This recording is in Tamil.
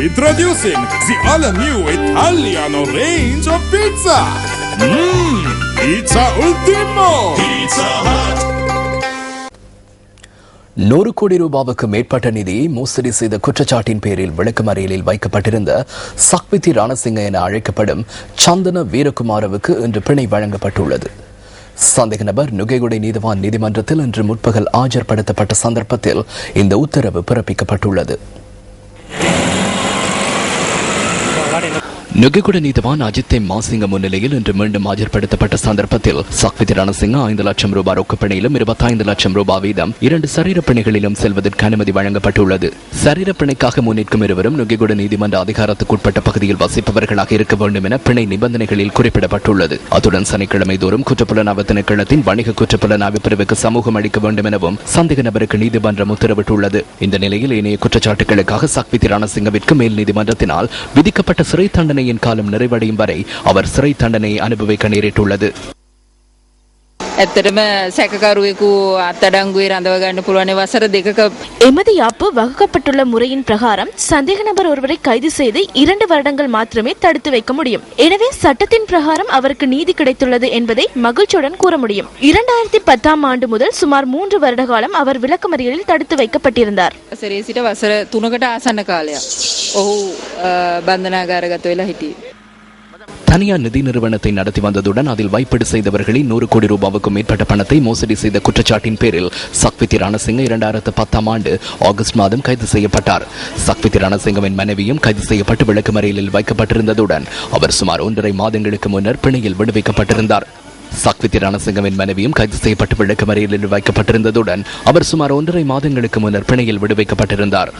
Introducing the all-new Italiano range of pizza. Mmm, Pizza Ultimo. Pizza Hut. நூறு கோடி ரூபாவுக்கு மேற்பட்ட நிதியை மோசடி செய்த குற்றச்சாட்டின் பேரில் விளக்கமறியலில் வைக்கப்பட்டிருந்த சக்விதி ரணசிங்க என அழைக்கப்படும் சந்தன வீரகுமாரவுக்கு இன்று பிணை வழங்கப்பட்டுள்ளது சந்தேக நபர் நுகைகுடை நீதிவான் நீதிமன்றத்தில் இன்று முற்பகல் ஆஜர்படுத்தப்பட்ட சந்தர்ப்பத்தில் இந்த உத்தரவு பிறப்பிக்கப்பட்டுள்ளது நுகைகுட நீதிவான் அஜித் மாசிங்க முன்னிலையில் இன்று மீண்டும் ஆஜர்படுத்தப்பட்ட சந்தர்ப்பத்தில் சக்விதி ரணசிங்க ஐந்து லட்சம் ரூபாய் ரொக்கப்பிணையிலும் இருபத்தைந்து லட்சம் ரூபாய் வீதம் இரண்டு சரீரப்பணிகளிலும் செல்வதற்கு அனுமதி வழங்கப்பட்டுள்ளது. சரீர பிணைக்காக முன்னிற்கும் இருவரும் நுகைகுட நீதிமன்ற அதிகாரத்துக்குட்பட்ட பகுதியில் வசிப்பவர்களாக இருக்க வேண்டும் என பிணை நிபந்தனைகளில் குறிப்பிடப்பட்டுள்ளது. அத்துடன் சனிக்கிழமை தோறும் குற்றப்புலனாய்வு திணைக்களத்தின் வணிக குற்றப்புலனாய்வு பிரிவுக்கு சமூகம் அளிக்க வேண்டும் எனவும் சந்தேக நபருக்கு நீதிமன்றம் உத்தரவிட்டுள்ளது. இந்த நிலையில் இணைய குற்றச்சாட்டுகளுக்காக சக்விதி ரணசிங்கவிற்கு மேல் நீதிமன்றத்தினால் விதிக்கப்பட்ட சிறை தண்டனையின் காலம் நிறைவடையும் வரை அவர் சிறை தண்டனை அனுபவிக்க நேரிட்டுள்ளது. ඇත්තටම සැකකරුවෙකු අත්තඩංගුවේ රඳව ගන්න පුළුවන් වසර දෙකක எமது யாப்பு வகுக்கப்பட்டுள்ள முறையின் பிரகாரம் சந்தேக நபர் ஒருவரை கைது செய்து இரண்டு வருடங்கள் மாத்திரமே தடுத்து வைக்க முடியும் எனவே சட்டத்தின் பிரகாரம் அவருக்கு நீதி கிடைத்துள்ளது என்பதை மகிழ்ச்சியுடன் கூற முடியும் இரண்டாயிரத்தி பத்தாம் ஆண்டு முதல் சுமார் மூன்று வருட காலம் அவர் விளக்கமறியலில் தடுத்து வைக்கப்பட்டிருந்தார் වසරේ සිට වසර තුනකට ආසන්න කාලයක්. ඔහු අ, බන්ධනාගාරගත වෙලා හිටියේ. தனியார் நிதி நிறுவனத்தை நடத்தி வந்ததுடன் அதில் வைப்பீடு செய்தவர்களின் நூறு கோடி ரூபாவுக்கும் மேற்பட்ட பணத்தை மோசடி செய்த குற்றச்சாட்டின் பேரில் சக்விதி ரணசிங்க இரண்டாயிரத்து பத்தாம் ஆண்டு ஆகஸ்ட் மாதம் கைது செய்யப்பட்டார். சக்விதி ரணசிங்கவின் மனைவியும் கைது செய்யப்பட்டு விளக்குமறியலில் வைக்கப்பட்டிருந்ததுடன் அவர் சுமார் ஒன்றரை மாதங்களுக்கு முன்னர் பிணையில் விடுவிக்கப்பட்டிருந்தார். சக்வித்தி ரணசிங்கவின் மனைவியும் கைது செய்யப்பட்டு விளக்குமறியலில் வைக்கப்பட்டிருந்ததுடன் அவர் சுமார் ஒன்றரை மாதங்களுக்கு முன்னர் பிணையில் விடுவிக்கப்பட்டிருந்தார்.